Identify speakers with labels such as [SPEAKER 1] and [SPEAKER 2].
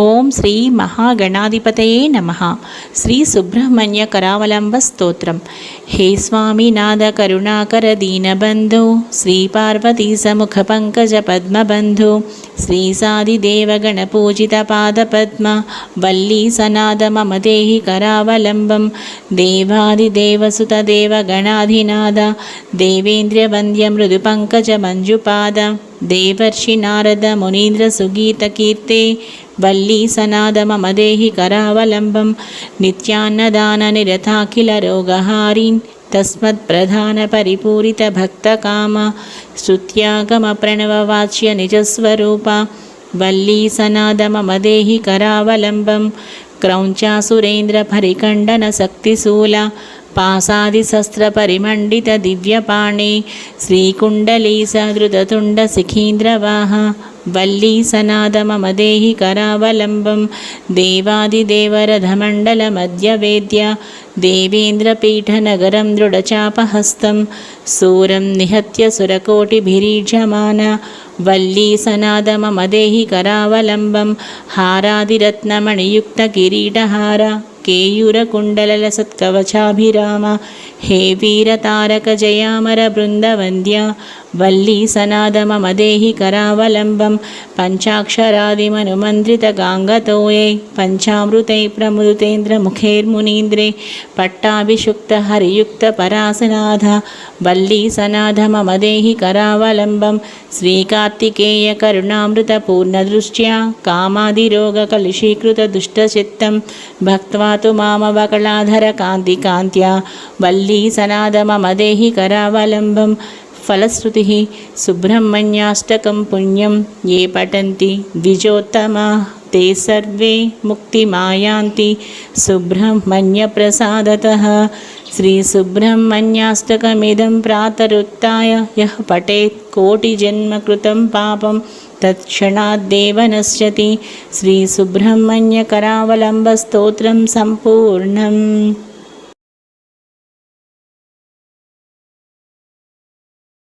[SPEAKER 1] ఓం శ్రీ మహాగణాధిపతయే నమ శ్రీ సుబ్రహ్మణ్య కరావలంబ స్తోత్రం హే స్వామి నాద కరుణాకర దీనబంధు శ్రీ పార్వతీ సముఖ పంకజ పద్మబంధు శ్రీ సాదిదేవ గణపూజిత పాదపద్మ వల్లీ సనాద మమ దేహి కరావలంబం దేవాదిదేవసుత దేవ గణాధినాద దేవేంద్ర వంద్య మృదు పంకజ మంజుపాద దేవర్షి నారద మునీంద్ర సుగీత కీర్తే వల్లీ సనాద మమ దేహి కరావలంబం నిత్యాన్నదాన నిరతాఖిల రోగహారీన్ తస్మత్ప్రధాన పరిపూరిత భక్తకామ శ్రుత్యాగమ ప్రణవవాచ్య నిజస్వరూప వల్లీ సనాద మమ దేహి కరావలంబం క్రౌంచాసురేంద్ర పరిఖండన శక్తిశూల పాసాదిశస్త్రపరిమండిత దివ్యపాణే శ్రీకుండలీ సధృతతుండ శిఖీంద్రవాహ వల్లీ సనాద మమ దేహి కరావలంబం केयूरकुण्डलसत्कवचाभिराम మధ్యవేద్య దేవేంద్రపీఠనగరం దృఢచాపహస్తం హే వీరతారక జయామర బృందవంద్య వల్లీ సనాద మమ దేహి కరావలంబం పంచాక్షరాదిమనుమంత్రిత గాంగతోయే పంచామృతై ప్రమృతేంద్ర ముఖేర్మునీంద్రే పట్టాభిషుక్త హరియుక్త పరాసనాథ వల్లీ సనాథ మమ దేహి కరావలంబం శ్రీకార్తికేయ కరుణామృత పూర్ణదృష్ట్యా కామాదిరోగ కలుషీకృత దుష్టచిత్తం భక్త్వా తు మామవకళాధర కాంతి కాంత్యా వల్లీ సనాదమమదేహి కరావలంబం ఫలశ్రుతి సుబ్రహ్మణ్యాష్టకం పుణ్యం ఏ పఠంతి ద్విజోత్తమా తే సర్వే ముక్తిమాయాంతి సుబ్రహ్మణ్యప్రసాదత శ్రీసుబ్రహ్మణ్యాష్టకమిదం ప్రాతరుత్య యః పఠేత్ కోటిజన్మకృతం పాపం తత్క్షణాద్దేవ నశ్యతి శ్రీసుబ్రహ్మణ్యకరావలంబస్తోత్రం సంపూర్ణం